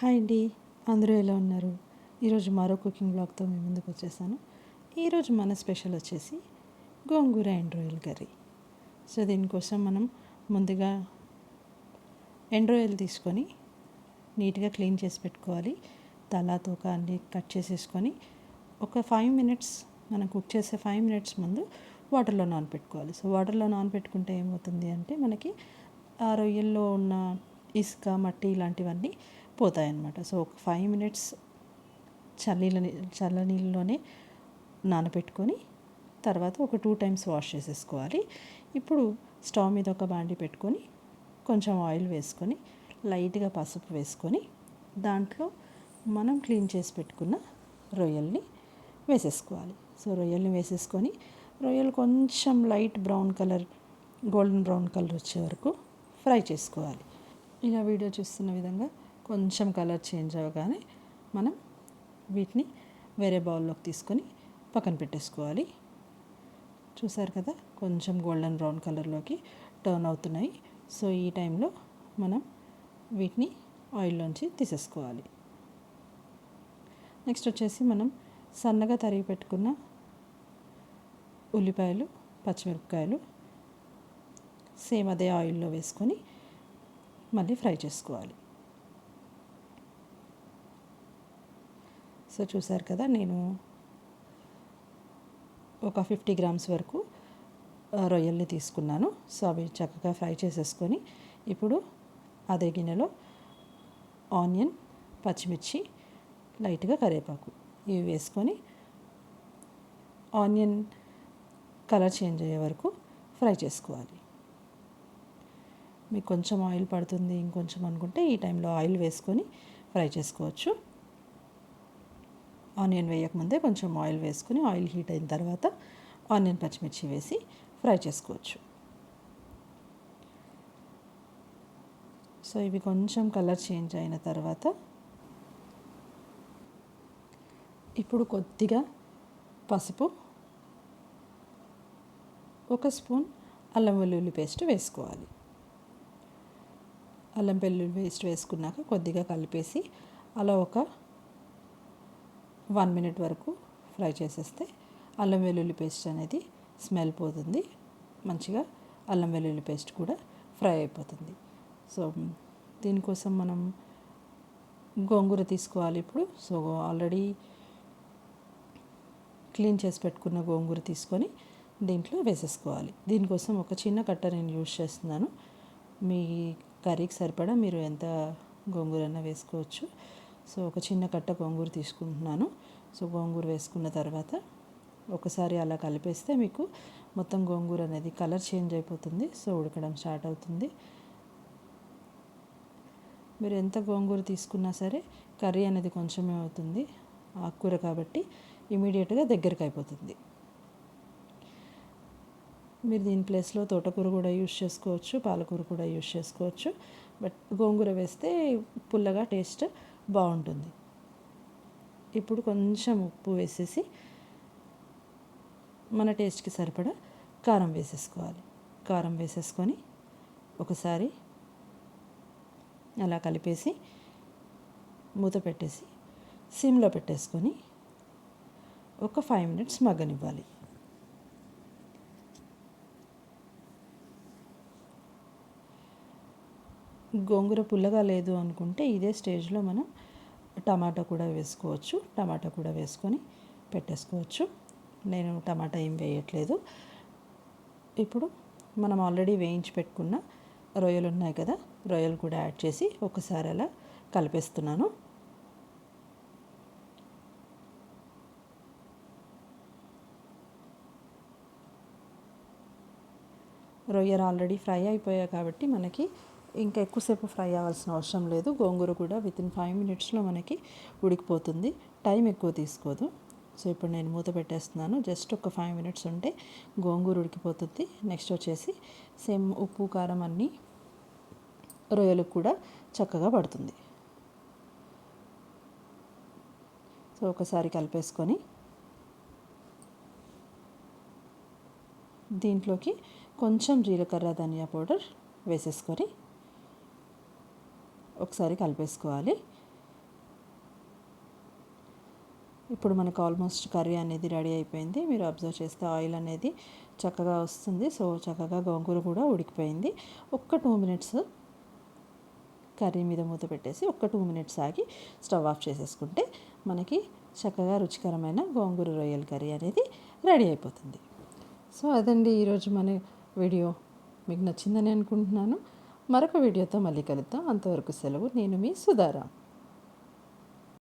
Hi అండి. అందరూ ఎలా ఉన్నారు? ఈరోజు మరో కుకింగ్ బ్లాగ్తో మీ ముందుకు వచ్చేసాను. ఈరోజు మన స్పెషల్ వచ్చేసి గోంగూర అండ్ రొయ్యల కర్రీ. సో దీనికోసం మనం ముందుగా ఎండ్ రొయ్యలు తీసుకొని నీట్గా క్లీన్ చేసి పెట్టుకోవాలి. తల తోక అన్ని కట్ చేసేసుకొని ఒక ఫైవ్ మినిట్స్ మనం కుక్ చేసే ఫైవ్ మినిట్స్ ముందు వాటర్లో నానపెట్టుకోవాలి. సో వాటర్లో నానపెట్టుకుంటే ఏమవుతుంది అంటే మనకి ఆ రొయ్యల్లో ఉన్న ఇసుక మట్టి ఇలాంటివన్నీ పోతాయన్నమాట. సో ఒక ఫైవ్ మినిట్స్ చల్లీల చల్ల నీళ్ళలోనే నానబెట్టుకొని తర్వాత ఒక టూ టైమ్స్ వాష్ చేసేసుకోవాలి. ఇప్పుడు స్టవ్ మీద ఒక బాండి పెట్టుకొని కొంచెం ఆయిల్ వేసుకొని లైట్గా పసుపు వేసుకొని దాంట్లో మనం క్లీన్ చేసి పెట్టుకున్న రొయ్యల్ని వేసేసుకోవాలి. సో రొయ్యల్ని వేసేసుకొని రొయ్యలు కొంచెం light brown colour golden brown colour వచ్చే వరకు ఫ్రై చేసుకోవాలి. ఇలా వీడియో చూస్తున్న విధంగా కొంచెం కలర్ చేంజ్ అవ్వగానే మనం వీటిని వేరే బౌల్లోకి తీసుకొని పక్కన పెట్టేసుకోవాలి. చూసారు కదా? కొంచెం గోల్డెన్ బ్రౌన్ కలర్లోకి టర్న్ అవుతున్నాయి. సో ఈ టైంలో మనం వీటిని ఆయిల్లోంచి తీసేసుకోవాలి. నెక్స్ట్ వచ్చేసి మనం సన్నగా తరిగి పెట్టుకున్న ఉల్లిపాయలు పచ్చిమిరపకాయలు సేమ్ అదే ఆయిల్లో వేసుకొని మళ్ళీ ఫ్రై చేసుకోవాలి. సో చూసారు కదా నేను ఒక ఫిఫ్టీ గ్రామ్స్ వరకు రొయ్యల్ని తీసుకున్నాను. సో అవి చక్కగా ఫ్రై చేసేసుకొని ఇప్పుడు అదే గిన్నెలో ఆనియన్ పచ్చిమిర్చి లైట్గా కరివేపాకు ఇవి వేసుకొని ఆనియన్ కలర్ చేంజ్ అయ్యే వరకు ఫ్రై చేసుకోవాలి. మీకు కొంచెం ఆయిల్ పడుతుంది ఇంకొంచెం అనుకుంటే ఈ టైంలో ఆయిల్ వేసుకొని ఫ్రై చేసుకోవచ్చు. ఆనియన్ వేయకముందే కొంచెం ఆయిల్ వేసుకొని ఆయిల్ హీట్ అయిన తర్వాత ఆనియన్ పచ్చిమిర్చి వేసి ఫ్రై చేసుకోవచ్చు. సో ఇవి కొంచెం కలర్ చేంజ్ అయిన తర్వాత ఇప్పుడు కొద్దిగా పసుపు ఒక స్పూన్ అల్లం వెల్లుల్లి పేస్ట్ వేసుకోవాలి. అల్లం వెల్లుల్లి పేస్ట్ వేసుకున్నాక కొద్దిగా కలిపేసి అలా ఒక వన్ మినిట్ వరకు ఫ్రై చేసేస్తే అల్లం వెల్లుల్లి పేస్ట్ అనేది స్మెల్ పోతుంది. మంచిగా అల్లం వెల్లుల్లి పేస్ట్ కూడా ఫ్రై అయిపోతుంది. సో దీనికోసం మనం గోంగూర తీసుకోవాలి ఇప్పుడు. సో ఆల్రెడీ క్లీన్ చేసి పెట్టుకున్న గోంగూర తీసుకొని దీంట్లో వేసేసుకోవాలి. దీనికోసం ఒక చిన్న కట్ట నేను యూజ్ చేస్తున్నాను. మీ కర్రీకి సరిపడా మీరు ఎంత గోంగూరన్నా వేసుకోవచ్చు. సో ఒక చిన్న కట్ట గోంగూర తీసుకుంటున్నాను. సో గోంగూర వేసుకున్న తర్వాత ఒకసారి అలా కలిపేస్తే మీకు మొత్తం గోంగూర అనేది కలర్ చేంజ్ అయిపోతుంది. సో ఉడకడం స్టార్ట్ అవుతుంది. మీరు ఎంత గోంగూర తీసుకున్నా సరే కర్రీ అనేది కొంచెమే అవుతుంది. ఆకుకూర కాబట్టి ఇమీడియట్గా దగ్గరికి అయిపోతుంది. మీరు దీని ప్లేస్లో తోటకూర కూడా యూస్ చేసుకోవచ్చు పాలకూర కూడా యూస్ చేసుకోవచ్చు. బట్ గోంగూర వేస్తే పుల్లగా టేస్ట్ బాగుంటుంది. ఇప్పుడు కొంచెం ఉప్పు వేసేసి మన టేస్ట్కి సరిపడా కారం వేసేసుకోవాలి. కారం వేసేసుకొని ఒకసారి అలా కలిపేసి మూత పెట్టేసి సిమ్లో పెట్టేసుకొని ఒక ఫైవ్ మినిట్స్ మగ్గనివ్వాలి. గోంగూర పుల్లగా లేదు అనుకుంటే ఇదే స్టేజ్లో మనం టమాటా కూడా వేసుకోవచ్చు. టమాటా కూడా వేసుకొని పెట్టేసుకోవచ్చు. నేను టమాటా ఏం వేయట్లేదు. ఇప్పుడు మనం ఆల్రెడీ వేయించి పెట్టుకున్న రొయ్యలు ఉన్నాయి కదా రొయ్యలు కూడా యాడ్ చేసి ఒకసారి అలా కలిపేస్తున్నాను. రొయ్యలు ఆల్రెడీ ఫ్రై అయిపోయాయి కాబట్టి మనకి ఇంకా ఎక్కువసేపు ఫ్రై అవ్వాల్సిన అవసరం లేదు. గోంగూర కూడా విత్ ఇన్ ఫైవ్ మినిట్స్లో మనకి ఉడికిపోతుంది. టైం ఎక్కువ తీసుకోదు. సో ఇప్పుడు నేను మూత పెట్టేస్తున్నాను. జస్ట్ ఒక ఫైవ్ మినిట్స్ ఉంటే గోంగూర ఉడికిపోతుంది. నెక్స్ట్ వచ్చేసి సేమ్ ఉప్పు కారం అన్నీ రొయ్యలకు కూడా చక్కగా పడుతుంది. సో ఒకసారి కలిపేసుకొని దీంట్లోకి కొంచెం జీలకర్ర ధనియా పౌడర్ వేసేసుకొని ఒకసారి కలిపేసుకోవాలి. ఇప్పుడు మనకు ఆల్మోస్ట్ కర్రీ అనేది రెడీ అయిపోయింది. మీరు అబ్జర్వ్ చేస్తే ఆయిల్ అనేది చక్కగా వస్తుంది. సో చక్కగా గోంగూర కూడా ఉడికిపోయింది. ఒక్క టూ మినిట్స్ కర్రీ మీద మూత పెట్టేసి ఒక్క టూ మినిట్స్ ఆగి స్టవ్ ఆఫ్ చేసేసుకుంటే మనకి చక్కగా రుచికరమైన గోంగూర రొయ్యల కర్రీ అనేది రెడీ అయిపోతుంది. సో అదండి ఈరోజు మన వీడియో. మీకు నచ్చిందని అనుకుంటున్నాను. మరొక వీడియోతో మళ్ళీ కలుద్దాం. అంతవరకు సెలవు. నేను మీ సుధారాం.